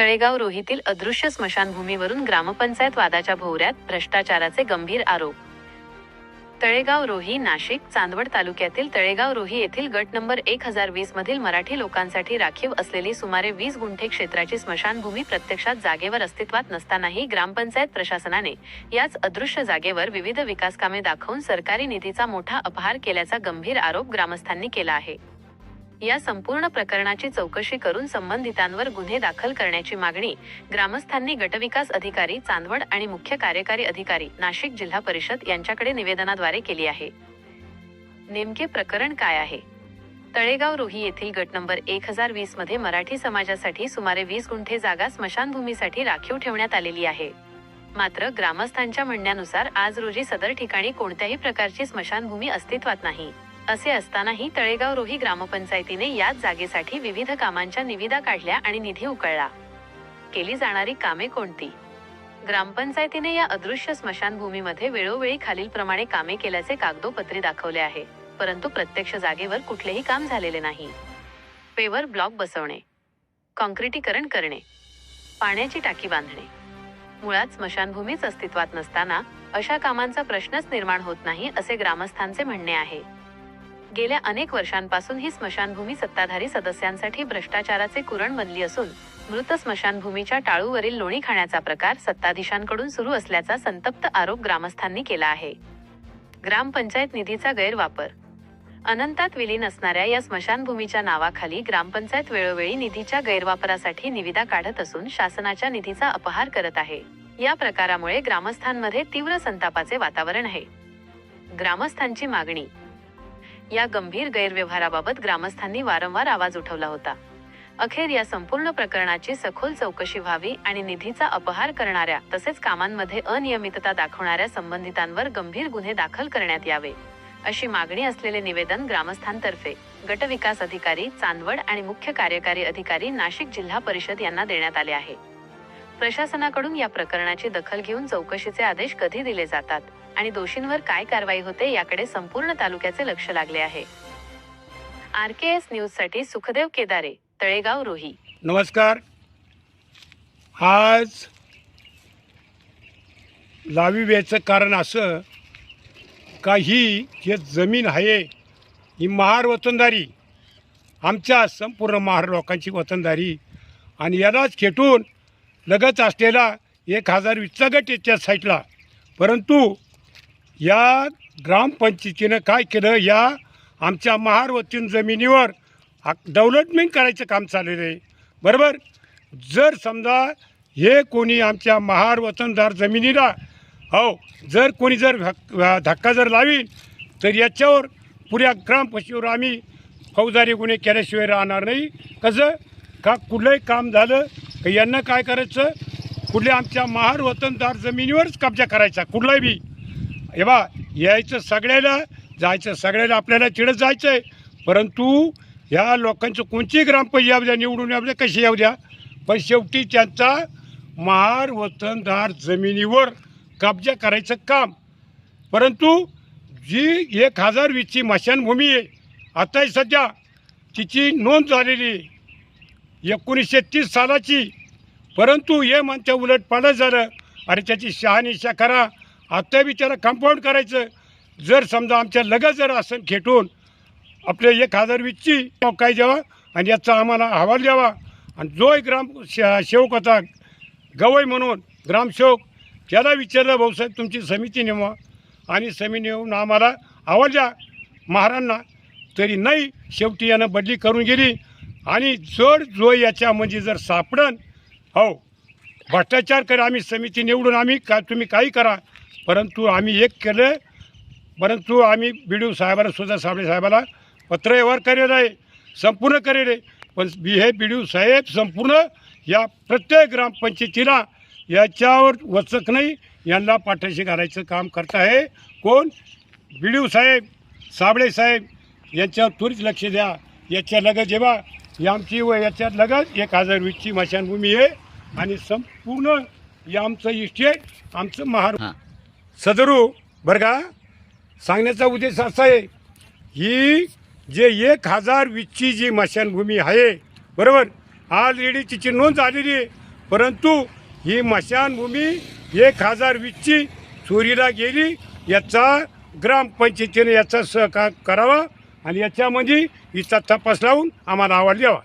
तळेगाव रोहीतील अदृश्य स्मशानभूमीवरून ग्रामपंचायत वादाच्या भोवऱ्यात भ्रष्टाचाराचे गंभीर आरोप. तळेगाव रोही नाशिक चांदवड तालुक्यातील तळेगाव रोही येथील गट नंबर एक हजार वीस मधील मराठी लोकांसाठी राखीव असलेली सुमारे वीस गुंठे क्षेत्राची स्मशानभूमी प्रत्यक्षात जागेवर अस्तित्वात नसतानाही ग्रामपंचायत प्रशासनाने याच अदृश्य जागेवर विविध विकासकामे दाखवून सरकारी निधीचा मोठा अपहार केल्याचा गंभीर आरोप ग्रामस्थांनी केला आहे. या संपूर्ण प्रकरणाची चौकशी करून संबंधितांवर गुन्हे दाखल करण्याची मागणी ग्रामस्थांनी गटविकास अधिकारी चांदवड आणि मुख्य कार्यकारी अधिकारी नाशिक जिल्हा परिषद यांच्याकडे निवेदनाद्वारे केली आहे. नेमके प्रकरण काय आहे? तळेगाव रोही येथील गट नंबर एक हजार वीसमध्ये मराठी समाजासाठी सुमारे वीस गुंठे जागा स्मशानभूमीसाठी राखीव ठेवण्यात आलेली आहे. मात्र ग्रामस्थांच्या म्हणण्यानुसार आज रोजी सदर ठिकाणी कोणत्याही प्रकारची स्मशानभूमी अस्तित्वात नाही. असे असतानाही तळेगाव रोही ग्रामपंचायतीने याच जागेसाठी विविध कामांच्या निविदा काढल्या आणि निधी उकळला. केली जाणारी कामे कोणती? ग्रामपंचायतीने या अदृश्य स्मशानभूमीमध्ये वेळोवेळी खालीलप्रमाणे कामे केल्याचे कागदोपत्री दाखवले आहे परंतु प्रत्यक्ष जागेवर कुठलेही काम झालेले नाही. पेवर ब्लॉक बसवणे कॉन्क्रिटीकरण करणे पाण्याची टाकी बांधणे. मुळात स्मशानभूमीच अस्तित्वात नसताना अशा कामांचा प्रश्नच निर्माण होत नाही असे ग्रामस्थांचे म्हणणे आहे. गेल्या अनेक वर्षांपासून ही स्मशानभूमी सत्ताधारी सदस्यांसाठी भ्रष्टाचाराचे कुरण बनली असून मृत स्मशानभूमीच्या टाळूवरील लोणी खाण्याचा प्रकार सत्ताधीशांकडून सुरू असल्याचा संतप्त आरोप ग्रामस्थांनी केला आहे. ग्रामपंचायत निधीचा गैरवापर. अनंतात विलीन असणाऱ्या या स्मशानभूमीच्या नावाखाली ग्रामपंचायत वेळोवेळी निधीच्या गैरवापरासाठी निविदा काढत असून शासनाच्या निधीचा अपहार करत आहे. या प्रकारामुळे ग्रामस्थांमध्ये तीव्र संतापाचे वातावरण आहे. ग्रामस्थांची मागणी या गंभीर गैरव्यवहाराबाबत ग्रामस्थांनी वारंवार आवाज उठवला होता. अखेर या संपूर्ण प्रकरणाची सखोल चौकशी व्हावी आणि निधीचा अपहार करणाऱ्या तसेच कामांमध्ये अनियमितता दाखवणाऱ्या संबंधितांवर गंभीर गुन्हे दाखल करण्यात यावे अशी मागणी असलेले निवेदन ग्रामस्थांतर्फे गटविकास अधिकारी चांदवड आणि मुख्य कार्यकारी अधिकारी नाशिक जिल्हा परिषद यांना देण्यात आले आहे. प्रशासनाकडून या प्रकरणाची दखल घेऊन चौकशीचे आदेश कधी दिले जातात आणि दोषींवर काय कारवाई होते याकडे संपूर्ण तालुक्याचे लक्ष लागले आहे. आर के एस न्यूजसाठी सुखदेव केदारे तळेगाव रोही. नमस्कार. आज लावी व्यायचं कारण असं का ही जे जमीन आहे ही महार वतनदारी आमच्या संपूर्ण महार लोकांची वतनदारी आणि यालाच खेटून लगत असलेला एक हजार वीसचा गट याच्या साईटला परंतु या ग्रामपंचायतीनं काय केलं? या आमच्या महारवतीन जमिनीवर डेव्हलपमेंट करायचं काम चाललेलं आहे. बरोबर? जर समजा हे कोणी आमच्या महार वतनदार जमिनीला हो जर कोणी जर धक- धक्का जर लावी तर याच्यावर पुऱ्या ग्रामपंचायतीवर आम्ही फौजदारी गुन्हे केल्याशिवाय राहणार नाही. कसं? का कुठलंही काम झालं का यांना काय करायचं? कुठल्या आमच्या महार वतनदार जमिनीवरच कब्जा करायचा कुठलाही बी. हे बा यायचं सगळ्याला जायचं सगळ्याला आपल्याला चिडत जायचं आहे परंतु ह्या लोकांचं कोणची ग्रामपंचायत येऊ द्या निवडून येऊ द्या कशी येऊ द्या पण शेवटी त्यांचा महार वतनदार जमिनीवर कब्जा करायचं काम. परंतु जी एक हजार वीसची मशानभूमी आहे आता सध्या तिची नोंद झालेली आहे. एकोणीसशे तीस सालाची. परंतु हे म्हणते उलट पालट झालं. अरे त्याची शहानिशा करा. आत्ता बी त्याला कंपाऊंड करायचं. जर समजा आमच्या लगत जर असं खेटून आपले एक हजार वीसची काय द्यावा आणि याचा आम्हाला अहवाल द्यावा. आणि जो एक ग्राम सेवक होता गवई म्हणून ग्रामसेवक त्याला विचारलं भाऊसाहेब तुमची समिती नेमवा आणि समिती नेऊन आम्हाला अहवाल द्या. महारांना तरी नाही शेवटी यानं बदली करून गेली. आणि जर जो याच्यामध्ये म्हणजे जर सापडन हो भ्रष्टाचार करा आम्ही समिती निवडून आम्ही का तुम्ही काही करा. परंतु आम्ही एक केलं परंतु आम्ही बी डी ओ साहेबाला सुद्धा साबळे साहेबाला पत्र व्यवहार करेल आहे संपूर्ण करेल आहे. पण बी हे बी डी ओ साहेब संपूर्ण या प्रत्येक ग्रामपंचायतीला याच्यावर वचक नाही यांना पाठीशी घालायचं काम करत आहे. कोण? बी डी ओ साहेब साबळे साहेब यांच्यावर त्वरित लक्ष द्या. याच्या लगत जेव्हा ही आमची व याच्यात लगत एक हजार वीसची मशानभूमी आहे आणि संपूर्ण हे आमचं इस्टेट आमचं महार हां. सदरू बरं का? सांगण्याचा उद्देश असा आहे ही जे एक हजार वीसची जी मशानभूमी आहे बरोबर? ऑलरेडी तिची नोंद झालेली आहे परंतु ही मशानभूमी एक हजार वीसची चोरीला गेली याचा ग्रामपंचायतीने याचा सहकार करावा आणि याच्यामध्ये हिचा तपास लावून आम्हाला आवाज द्यावा.